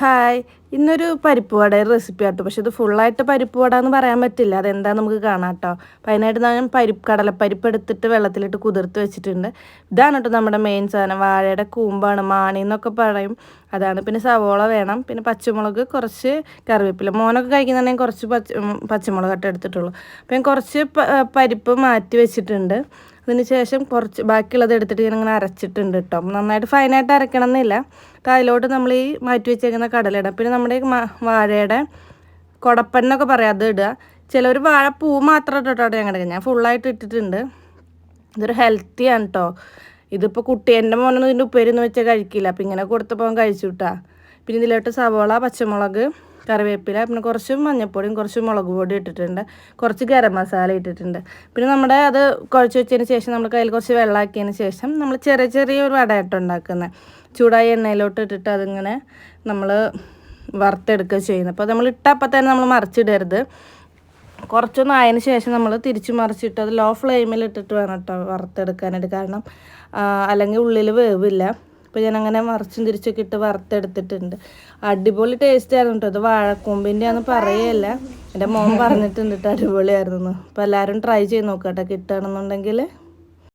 Hi. ഇന്നൊരു പരിപ്പ് വടയുടെ recipe ആട്ടോ. പക്ഷെ ഇത് ഫുള്ളായിട്ട് പരിപ്പ് വട എന്ന് പറയാൻ പറ്റില്ല. അതെന്താ നമുക്ക് കാണാം കേട്ടോ അപ്പം അതിനായിട്ട് ഞാൻ പരിപ്പ് കടലപ്പരിപ്പ് എടുത്തിട്ട് വെള്ളത്തിലിട്ട് കുതിർത്ത് വെച്ചിട്ടുണ്ട്. ഇതാണ് കേട്ടോ നമ്മുടെ മെയിൻ സാധനം. വാഴയുടെ കൂമ്പാണ്. മാണി എന്നൊക്കെ പറയും. അതാണ് പിന്നെ സവോള വേണം. പിന്നെ പച്ചമുളക് കുറച്ച് കറിവേപ്പില. മോനൊക്കെ കഴിക്കുന്നുണ്ടെങ്കിൽ കുറച്ച് പച്ച പച്ചമുളക് ഇട്ട് എടുത്തിട്ടുള്ളൂ. അപ്പം ഞാൻ കുറച്ച് പരിപ്പ് മാറ്റി വെച്ചിട്ടുണ്ട്. അതിന് ശേഷം കുറച്ച് ബാക്കിയുള്ളത് എടുത്തിട്ട് ഞാൻ ഇങ്ങനെ അരച്ചിട്ടുണ്ട് കേട്ടോ നന്നായിട്ട് ഫൈനായിട്ട് അരക്കണം എന്നില്ല അതിലോട്ട് നമ്മൾ ഈ മാറ്റി വെച്ചേക്കുന്ന കടലിടാം പിന്നെ നമ്മുടെ വാഴയുടെ കുടപ്പന്നൊക്കെ പറയാം അത് ഇടുക. ചിലർ വാഴ പൂ മാത്രം ഇട്ടിട്ടോ കിടക്കുക ഞാൻ ഫുള്ളായിട്ട് ഇട്ടിട്ടുണ്ട്. ഇതൊരു ഹെൽത്തിയാണ് കേട്ടോ ഇതിപ്പോൾ കുട്ടി എന്റെ മോനൊന്നും ഇതിന്റെ ഉപ്പേരൊന്നും വെച്ചാൽ കഴിക്കില്ല. അപ്പം ഇങ്ങനെ കൊടുത്തപ്പോൾ കഴിച്ചു കിട്ടാ പിന്നെ ഇതിലോട്ട് സവോള പച്ചമുളക് കറിവേപ്പില പിന്നെ കുറച്ച് മഞ്ഞൾപ്പൊടിയും കുറച്ച് മുളക് പൊടി ഇട്ടിട്ടുണ്ട്. കുറച്ച് ഗരം മസാല ഇട്ടിട്ടുണ്ട്. പിന്നെ നമ്മുടെ അത് കുഴച്ച് വെച്ചതിന് ശേഷം നമ്മൾ കയ്യിൽ കുറച്ച് വെള്ളമാക്കിയതിന് ശേഷം നമ്മൾ ചെറിയ ചെറിയ ഒരു വടയായിട്ട് ഉണ്ടാക്കുന്നത് ചൂടായ എണ്ണയിലോട്ട് ഇട്ടിട്ട് അതിങ്ങനെ നമ്മൾ വറുത്തെടുക്കുക ചെയ്യുന്നത് അപ്പോൾ നമ്മൾ ഇട്ട അപ്പം തന്നെ നമ്മൾ മറിച്ചിടരുത്. കുറച്ചൊന്നും ആയതിന് ശേഷം നമ്മൾ തിരിച്ച് മറിച്ചിട്ട് അത് ലോ ഫ്ലെയിമിൽ ഇട്ടിട്ട് വേണം കേട്ടോ വറുത്തെടുക്കാനായിട്ട്. കാരണം അല്ലെങ്കിൽ ഉള്ളിൽ വേവില്ല. അപ്പോൾ ഞാൻ അങ്ങനെ മറിച്ചും തിരിച്ചൊക്കെ ഇട്ട് വറുത്തെടുത്തിട്ടുണ്ട്. അടിപൊളി ടേസ്റ്റ് ആയിരുന്നു കേട്ടോ അത് വാഴക്കൊമ്പിന്റെ ആണെന്ന് പറയല്ല. എന്റെ മോൻ പറഞ്ഞിട്ടുണ്ട് കേട്ടോ അടിപൊളിയായിരുന്നു അപ്പോൾ എല്ലാവരും ട്രൈ ചെയ്ത് നോക്കാം കേട്ടോ കിട്ടുകയാണെന്നുണ്ടെങ്കിൽ